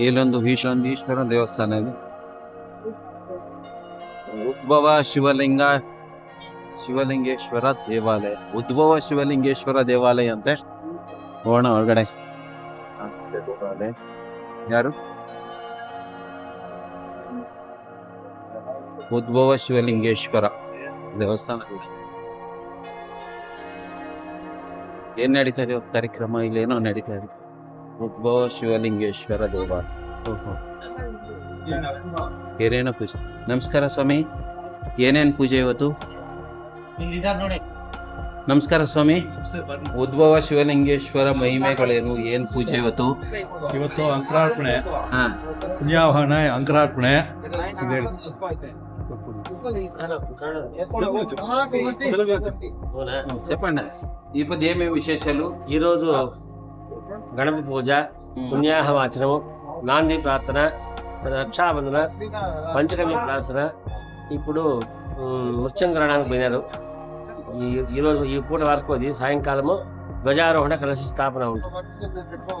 ಇಲ್ಲೊಂದು ಈಶೊಂದು ದೇವಸ್ಥಾನ ಇದೆ. ಉದ್ಭವ ಶಿವಲಿಂಗ, ಶಿವಲಿಂಗೇಶ್ವರ ದೇವಾಲಯ. ಉದ್ಭವ ಶಿವಲಿಂಗೇಶ್ವರ ದೇವಾಲಯ ಅಂತ ಹೋಗೋಣ ಒಳಗಡೆ ಯಾರು? ಉದ್ಭವ ಶಿವಲಿಂಗೇಶ್ವರ ದೇವಸ್ಥಾನ. ಏನ್ ನಡೀತಾ ಇದೆ? ಕಾರ್ಯಕ್ರಮ ಇಲ್ಲೇನೋ ನಡೀತಾ ಇದೆ. ಉದ್ಭವ ಶಿವಲಿಂಗೇಶ್ವರ ದೇವಾಲಯ ಓಹೋ. ಏನೇನೋ ಪೂಜೆ ನಮಸ್ಕಾರ ಸ್ವಾಮಿ ಏನೇನ್ ಪೂಜೆ ಇವತ್ತು ನಮಸ್ಕಾರ ಸ್ವಾಮಿ ಉದ್ಭವ ಶಿವಲಿಂಗೇಶ್ವರ ಮಹಿಮೆಗಳೇನು ಏನ್ ಪೂಜೆ ಇವತ್ತು ಇವತ್ತು ಅಂಕರಾರ್ಪಣೆ ಹಾ ಪುಣ್ಯಾವಹನ ಅಂಕರಾರ್ಪಣೆ చెప్పండి ఈ పది ఏమేమి విశేషాలు ఈరోజు గణపతి పూజ పుణ్యాహవాచనము నాంది ప్రార్థన రక్షాబంధన పంచకర్మ ప్రార్థన ఇప్పుడు ఉమ్, మృత్యంకరణానికి పోయినారు ఈ ఈరోజు ఈ పూట వరకు అది సాయంకాలము ధ్వజారోహణ కలశ స్థాపన ఉంటుంది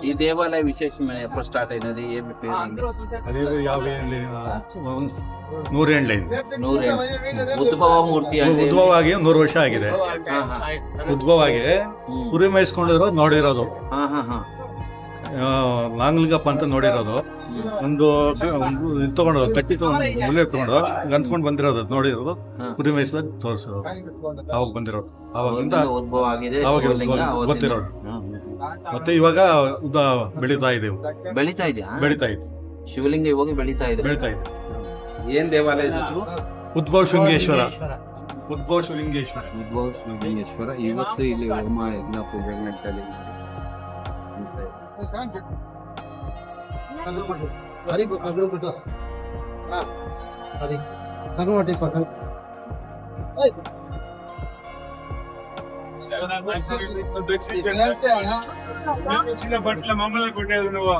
ఈ దేవాలయ విశేషం ఎప్పుడు స్టార్ట్ అయినది ఏమి పేరు ಅದು ಯಾವ ಏನ್ಲಿ, ಒಂದು ನೂರೇಂಡ್ಲೈನ್ ನೂರೇಳು ಉದ್ಭವ ಮೂರ್ತಿ అంటే ಉದ್ಭವ ಆಗಿ ನೂರು ವರ್ಷ ಆಗಿದೆ ಉದ್ಭವ ಆಗಿ ಹ್ಮ್. ಕುರಿ ಮೇಯಿಸ್ಕೊಂಡಿರೋದು ನೋಡಿರೋದು ನಾಂಗ್ಲಿಂಗಪ್ಪ ಅಂತ ನೋಡಿರೋದು. ಒಂದು ತಗೊಂಡು ಕಟ್ಟಿ ತಗೊಂಡು ಮುಳ್ಳೆ ತಗೊಂಡು ಅಂದ್ಕೊಂಡು ಬಂದಿರೋದು ನೋಡಿರೋದು. ಕುರಿ ಮೇಯಿಸಿದಾಗ ತೋರಿಸಿರೋದು. ಅವಾಗ ಬಂದಿರೋದು. ಅವಾಗಿಂದ ಅವಾಗ ಗೊತ್ತಿರೋದು. ಮತ್ತೆ ಇವಾಗ ಉದ್ದ ಬೆಳೀತಾ ಇದೆ ಬೆಳೀತಾ ಇದೆ ಬೆಳೀತಾ ಇದೆ ಶಿವಲಿಂಗ ಇವಾಗ ಬೆಳಿತಾ ಇದೆ. ಬೆಳೀತಾ ಇದೆ. ಏನ್ ದೇವಾಲಯದ ಹೆಸರು? ಉದ್ಭವ ಶೃಂಗೇಶ್ವರ. ಉದ್ಭವ ಶೃಂಗೇಶ್ವರ. ಉದ್ಭವ ಶಿವಲಿಂಗೇಶ್ವರ ಇವತ್ತು ಇಲ್ಲಿ ಹೋಮ ಯಜ್ಞ ಪೂಜೆ ನಡೀತಾ ಇದೆ. అది పక్కన పెట్టు మమ్మల్ని కొట్టేది నువ్వు